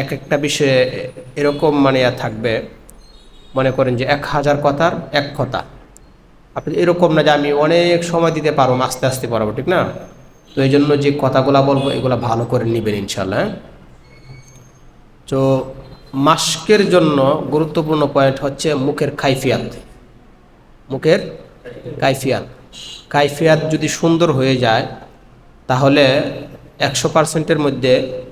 এক একটা বিষয়ে এরকম মানে থাকবে। মনে করেন যে এক হাজার কথার এক কথা। আপনি এরকম না যে আমি অনেক সময় দিতে পারব আস্তে আস্তে পারব ঠিক না? তো এই জন্য যে কথাগুলো বলব, এগুলো ভালো করে নেবেন ইনশাল্লাহ হ্যাঁ? তো মাস্কের জন্য গুরুত্বপূর্ণ পয়েন্ট হচ্ছে মুখের কাইফিয়াত। মুখের কাইফিয়াত। কাইফিয়াত যদি সুন্দর হয়ে যায়, তাহলে একশো পার্সেন্টের মধ্যে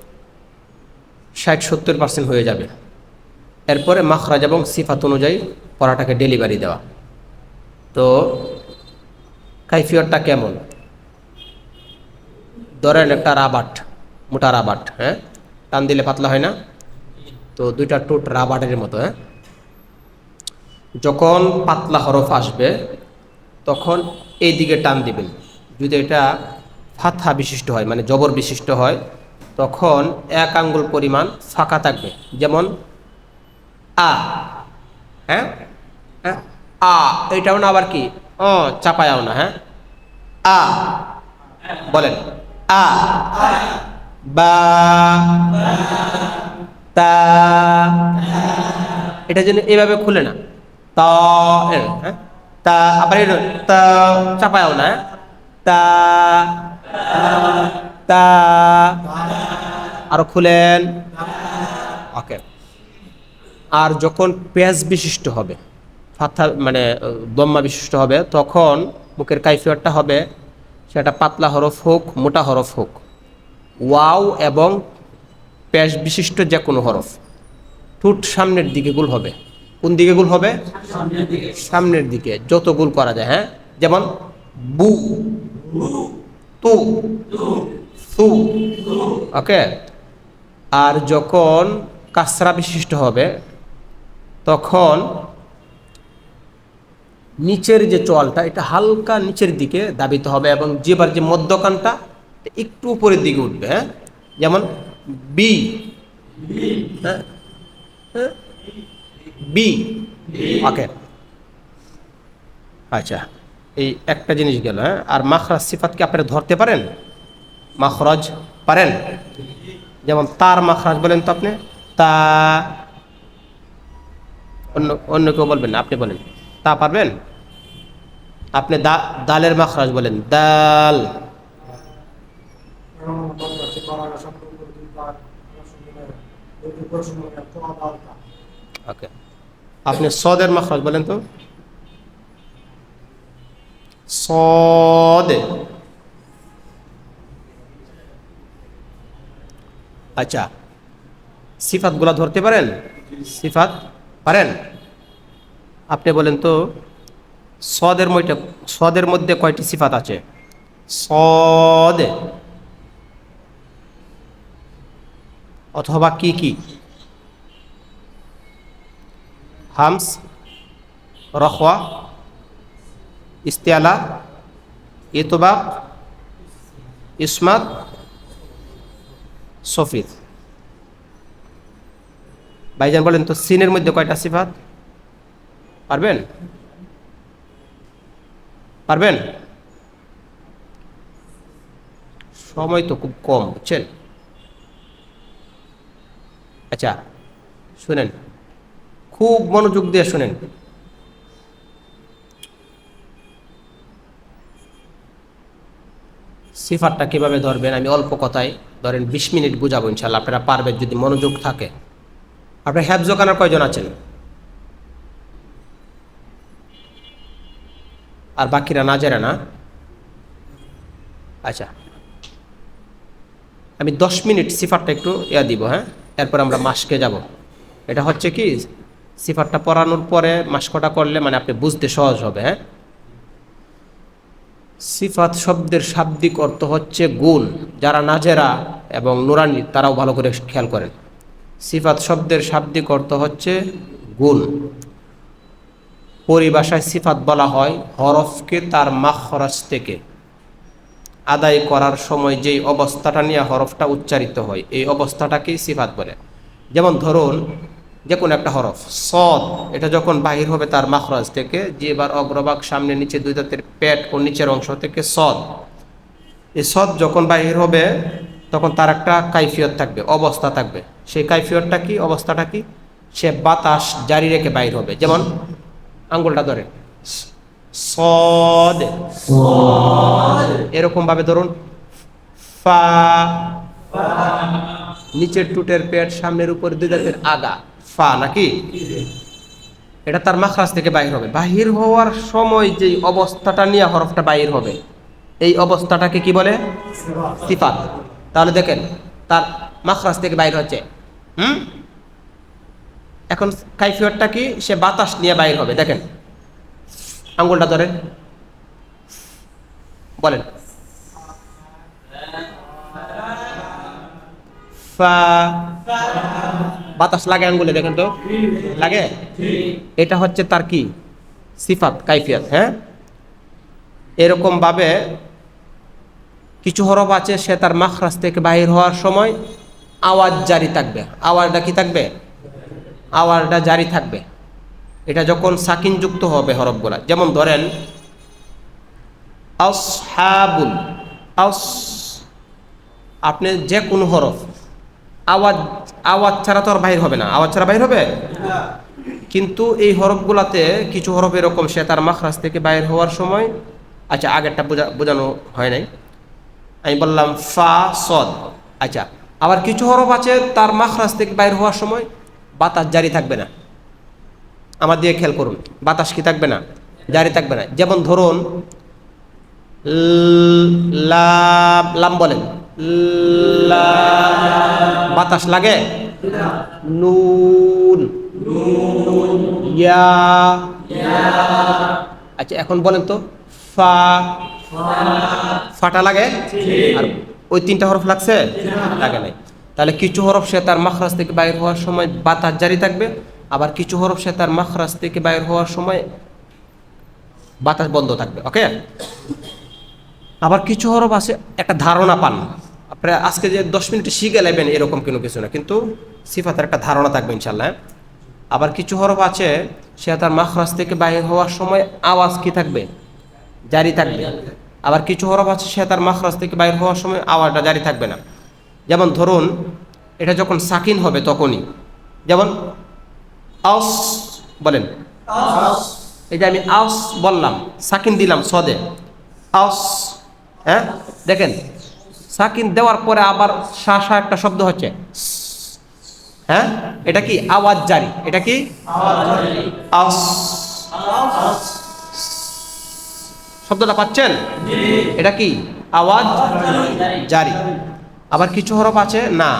ষাট, সত্তর পার্সেন্ট হয়ে যাবে। এরপরে মাখরাজ এবং সিফাত অনুযায়ী পড়াটাকে ডেলিভারি দেওয়া। তো কাইফিয়তটা কেমন? ধরেন একটা রাবাট, মোটা রাবাট হ্যাঁ? টান দিলে পাতলা হয় না? তো দুইটা টুট রাবাটের মতো হ্যাঁ? যখন পাতলা হরফ আসবে, তখন এই দিকে টান দিবেন। যদি এটা ফাথা বিশিষ্ট হয় মানে জবর বিশিষ্ট হয় তখন এক আঙ্গুল পরিমাণ ফাঁকা থাকবে। যেমন, আ। হ্যাঁ? হ্যাঁ? আ। এইটাও না আবার কি? ও চাপায়াও না হ্যাঁ? আ। বলেন, আ। বা। তা। এটা যেন এভাবে খুলে না। তা হ্যাঁ? তা, আবার তা, চাপায়াও না হ্যাঁ? তা। তা আরও খুলেন। ওকে। আর যখন পেঁয়াজ বিশিষ্ট হবে ফাথা মানে দম্মা বিশিষ্ট হবে তখন মুখের কাইফিয়তটা হবে সেটা পাতলা হরফ হোক মোটা হরফ হোক। ওয়াও এবং পেশ বিশিষ্ট যে কোনো হরফ। ঠুট সামনের দিকে গুল হবে। কোন দিকে গুল হবে? সামনের দিকে। যত গুল করা যায় হ্যাঁ? যেমন বু তু। সু ওকে আর যখন কাসরা বিশিষ্ট হবে, তখন নিচের যে চলটা এটা হালকা নিচের দিকে দাবিতে হবে এবং যেবার যে মধ্যকানটা একটু উপরের দিকে উঠবে হ্যাঁ? যেমন বি হ্যাঁ? হ্যাঁ? বি ওকে আচ্ছা এই একটা জিনিস গেল হ্যাঁ? আর মাখরা সিফাত কি আপনারা ধরতে পারেন? মাখরাজ পারেন? যেমন তার মাখরাজ বলেন তো আপনি, তা অন্য অন্য কেউ বলবেন আপনি বলেন। তা পারবেন? আপনি দালের মাখরাজ বলেন, দাল। ওকে। আপনি সদের মাখরাজ বলেন তো? সদে। আচ্ছা সিফাতগুলা ধরতে পারেন? সিফাত পারেন? আপনি বলেন তো, সদের মধ্যে সদের মধ্যে কয়টি সিফাত আছে? সদে। অথবা কি কি? হামস, রখওয়া, ইস্তিয়ালা, ইতবাক, ইসমাত সফিদ ভাইজান বলেন তো, সিনের মধ্যে কয়টা সিফাত? পারবেন? পারবেন? সময় তো খুব কম, বুঝছেন? আচ্ছা শুনেন, খুব মনোযোগ দিয়ে শুনেন। সিফারটা কীভাবে ধরবেন? আমি অল্প কথায় ধরেন বিশ মিনিট বুঝাবো ইনশাল্লাহ, আপনারা পারবেন যদি মনোযোগ থাকে। আপনার হ্যাবজোকানার কয়জন আছেন? আর বাকিরা না জানে না? আচ্ছা। আমি দশ মিনিট সিফারটা একটু ইয়া দিব হ্যাঁ? এরপর আমরা মাসকে যাব। এটা হচ্ছে কি, সিফারটা পড়ানোর পরে মাসকটা করলে মানে আপনি বুঝতে সহজ হবে হ্যাঁ? সিফাত শব্দের শাব্দিক অর্থ হচ্ছে গুণ যারা নাজেরা এবং নুরানি, তারাও ভালো করে খেয়াল করেন। সিফাত শব্দের শাব্দিক অর্থ হচ্ছে গুণ পরিভাষায় সিফাত বলা হয় হরফকে তার মাখরাজ থেকে। আদায় করার সময় যেই অবস্থাটা নিয়ে হরফটা উচ্চারিত হয়, এই অবস্থাটাকেই সিফাত বলে। যেমন ধরুন যে কোনো একটা হরফ। সদ, এটা যখন বাহির হবে তার মাখরাজ থেকে, যে এবার অগ্রভাগ সামনে নিচে দুই দাঁতের পেট ও নিচের অংশ থেকে সদ। এই সদ যখন বাহির হবে, তখন তার একটা কাইফিয়ত থাকবে, অবস্থা থাকবে। সেই কাইফিয়তটা কি, অবস্থাটা কি? সে বাতাস জারি রেখে বাহির হবে। যেমন আঙ্গুলটা ধরেন সদ। এরকম ভাবে ধরুন। ফা। নিচের টুটের পেট সামনের উপর দুই দাঁতের আগা। ফা নাকি এটা তার মাখরাজ থেকে বাহির হবে। বাহির হওয়ার সময় যে অবস্থাটা নিয়ে হরফটা বাহির হবে, এই অবস্থাটাকে কি বলে? সিফাত। তাহলে দেখেন, তার মাখরাজ থেকে বাইর হচ্ছে। হুম? এখন কাইফিয়তটা কি? সে বাতাস নিয়ে বাইর হবে। দেখেন, আঙ্গুলটা ধরেন বলেন। ফা বাতাস লাগে আঙ্গুলে, দেখেন তো। লাগে? এটা হচ্ছে তার কি? সিফাত, কাইফিয়াত হ্যাঁ? এরকম ভাবে কিছু হরফ আছে, সে তার মাখরাজ থেকে বাহির হওয়ার সময় আওয়াজ জারি থাকবে। আওয়াজটা কি থাকবে? আওয়াজটা জারি থাকবে। এটা যখন সাকিন যুক্ত হবে হরফগুলা, যেমন ধরেন, আসহাবুল, আস আপনি যে কোনো হরফ আওয়াজ আওয়াজ ছাড়া তো আর বাহির হবে না। আওয়াজ ছাড়া বাহির হবে? কিন্তু এই হরফগুলাতে কিছু হরফ এরকম, সে তার মাখরাজ থেকে বাইর হওয়ার সময় আচ্ছা আগেরটা বোঝা, বোঝানো হয় নাই। আমি বললাম, ফা, সদ। আচ্ছা আবার কিছু হরফ আছে তার মাখরাজ থেকে বাইর হওয়ার সময়, বাতাস জারি থাকবে না। আমার দিয়ে খেয়াল করুন, বাতাস কি থাকবে না? জারি থাকবে না। যেমন ধরুন লাম লাম বলেন। বাতাস লাগে? নুন। ইয়া। আচ্ছা এখন বলেন তো, ফা। ফাটা লাগে? আর ওই তিনটা হরফ লাগছে? লাগে নাই। তাহলে কিছু হরফ সে তার মাখরাজ থেকে বাইর হওয়ার সময় বাতাস জারি থাকবে, আবার কিছু হরফ সে তার মাখরাজ থেকে বাইর হওয়ার সময় বাতাস বন্ধ থাকবে, ওকে? আবার কিছু হরফ আছে, একটা ধারণা পান। আপনারা আজকে যে দশ মিনিটে শিখে নেবেন এরকম কোনো কিছু না, কিন্তু সিফাতের একটা ধারণা থাকবে ইনশাল্লাহ আবার কিছু হরফ আছে সে তার মাখরাজ থেকে বাইর হওয়ার সময় আওয়াজ কি থাকবে? জারি থাকবে। আবার কিছু হরফ আছে সে তার মাখরাজ থেকে বাইর হওয়ার সময় আওয়াজটা জারি থাকবে না। যেমন ধরুন, এটা যখন সাকিন হবে তখনই, যেমন আস বলেন। এই যে আমি আস বললাম, সাকিন দিলাম সদে। আস হ্যাঁ? দেখেন সাকিন দেওয়ার পরে আবার সা সা একটা শব্দ হচ্ছে। হ্যাঁ? এটা কি আওয়াজ জারি? এটা কি? শব্দটা পাচ্ছেন? এটা কি? আওয়াজ জারি। আবার কিছু হরফ আছে? না।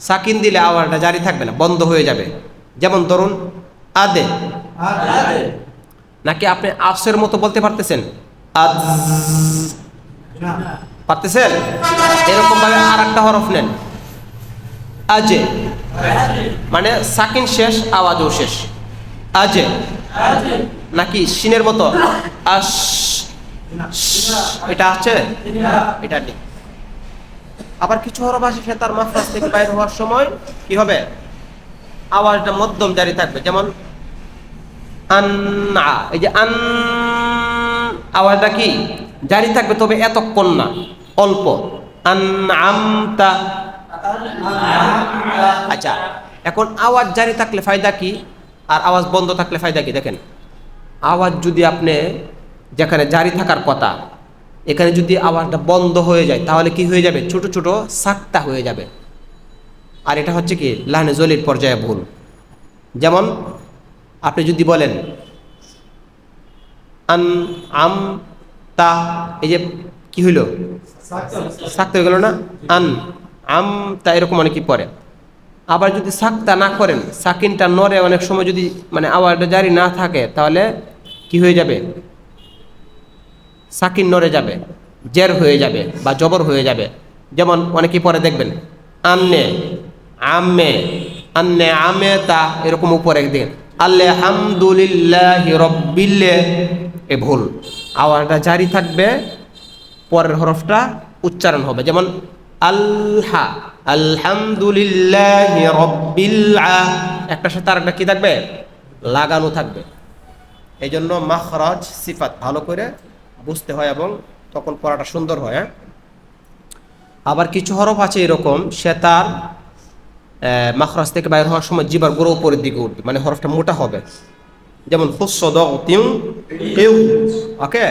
সাকিন দিলে আওয়াজটা জারি থাকবে না বন্ধ হয়ে যাবে। যেমন ধরুন আদে। নাকি আপনি আসের মতো বলতে পারতেছেন? আজ পারতেছেন? এরকম ভাবে আর একটা হরফ নেন। আজে। মানে সাকিন শেষ, আওয়াজও শেষ। আজে। নাকি সিনের মতো? আস। এটা আছে? এটা নেই। আবার কিছু হরফ আছে সে তার মাফরাজ থেকে বাইর হওয়ার সময় কি হবে? আওয়াজটা মধ্যম জারি থাকবে। যেমন আন্না এই যে আন আওয়াজটা কি? জারি থাকবে, তবে এতক্ষণ না, অল্প। আন আমতা আচ্ছা এখন আওয়াজ জারি থাকলে ফায়দা কি, আর আওয়াজ বন্ধ থাকলে ফায়দা কি? দেখেন, আওয়াজ যদি আপনি যেখানে জারি থাকার কথা, এখানে যদি আওয়াজটা বন্ধ হয়ে যায়, তাহলে কি হয়ে যাবে? ছোট ছোট সাক্তা হয়ে যাবে। আর এটা হচ্ছে কি, লাহনে জলির পর্যায়ে ভুল। যেমন, আপনি যদি বলেন আন আম তা, এই যে কি হইল? সাক্তা হয়ে গেল না? আন, আম, তা এরকম অনেক পরে আবার যদি সাক্তা না করেন, সাকিনটা নরে অনেক সময় যদি মানে আওয়াজটা জারি না থাকে, তাহলে কি হয়ে যাবে? সাকিন নরে যাবে, জের হয়ে যাবে বা জবর হয়ে যাবে। যেমন অনেকে পরে দেখবেন আন্নে আম্মে আন্নে আমে তা এরকম উপরে দেখেন আলহামদুলিল্লাহ রব্বিল্লে এ ভুল। আওয়াজটা জারি থাকবে, পরের হরফটা উচ্চারণ হবে। যেমন, আল্হা, আলহামদুলিল্লাহ একটার সাথে আরেকটা কি থাকবে? লাগানো থাকবে। এই জন্য মাখরাজ, সিফাত ভালো করে বুঝতে হয় এবং তখন পড়াটা সুন্দর হয় হ্যাঁ? আবার কিছু হরফ আছে এরকম সে তার মাখরাজ থেকে বাইর হওয়ার সময় জিবার গোড়া উপরের দিকে উঠবে মানে হরফটা মোটা হবে। যেমন ওকে?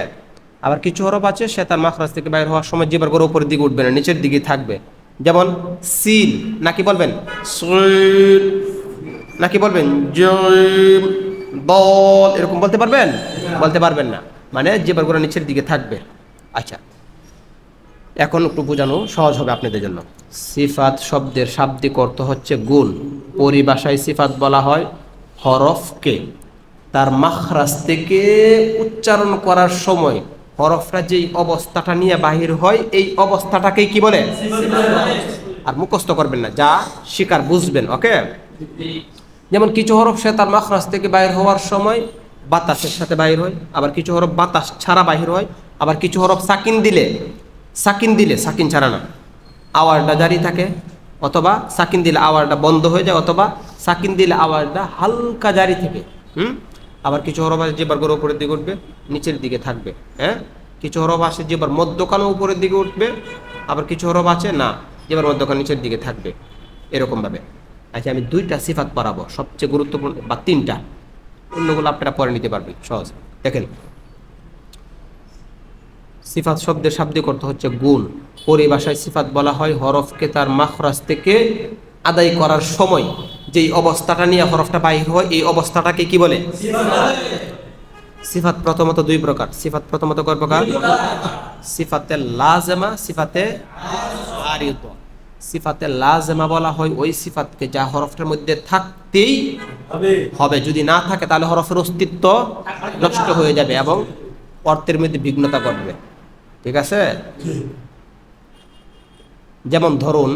আবার কিছু হরফ আছে সে তার মাখরাজ থেকে বাইর হওয়ার সময় জিবার গোড়া উপরের দিকে উঠবে না নিচের দিকে থাকবে। যেমন সিল নাকি বলবেন? নাকি বলবেন? বল এরকম বলতে পারবেন? বলতে পারবেন না। মানে জিবার গোড়া নিচের দিকে থাকবে। আচ্ছা। এখন একটু বোঝানো সহজ হবে আপনাদের জন্য। সিফাত শব্দের শাব্দিক অর্থ হচ্ছে গুণ। পরিভাষায় সিফাত বলা হয় হরফকে। তার মাখরাজ থেকে উচ্চারণ করার সময় হরফরা যেই অবস্থাটা নিয়ে বাহির হয়, এই অবস্থাটাকেই কি বলে? আর মুখস্থ করবেন না, যা শিকার বুঝবেন, ওকে? যেমন কিছু হরফ সে তার মাখরাজ থেকে বাইর হওয়ার সময় বাতাসের সাথে বাইর হয়, আবার কিছু হরফ বাতাস ছাড়া বাহির হয়, আবার কিছু হরফ সাকিন দিলে সাকিন দিলে, সাকিন ছাড়া না, আওয়াজটা জারি থাকে, অথবা সাকিন দিলে আওয়াজটা বন্ধ হয়ে যায়, অথবা সাকিন দিলে আওয়াজটা হালকা জারি থাকে, হুম? আবার কিছু হরফ আছে যেবার গরু উপরের দিকে উঠবে, নিচের দিকে থাকবে হ্যাঁ? কিছু হরফ আছে যেবার মধ্যখানে উপরের দিকে উঠবে, আবার কিছু হরফ আছে না যেবার মধ্যখানে নিচের দিকে থাকবে, এরকমভাবে। আচ্ছা আমি দুইটা সিফাত পড়াবো, সবচেয়ে গুরুত্বপূর্ণ, বা তিনটা। অন্যগুলো আপনারা পরে নিতে পারবেন, সহজ। দেখেন, সিফাত শব্দের শাব্দিক অর্থ হচ্ছে গুণ। পরিভাষায় সিফাত বলা হয় হরফকে তার মাখরাজ থেকে আদায় করার সময়। যেই অবস্থাটা নিয়ে হরফটা বাহির হয়, এই অবস্থাটাকে কি বলে? সিফাত প্রথমত দুই প্রকার। সিফাত প্রথমত কয় প্রকার? সিফাতে লাজেমা, সিফাতে সিফাতে লাজেমা বলা হয়, ওই সিফাতকে যা হরফটার মধ্যে থাকতেই হবে। যদি না থাকে, তাহলে হরফের অস্তিত্ব নষ্ট হয়ে যাবে এবং অর্থের মধ্যে বিঘ্নতা ঘটবে। ঠিক আছে? যেমন ধরুন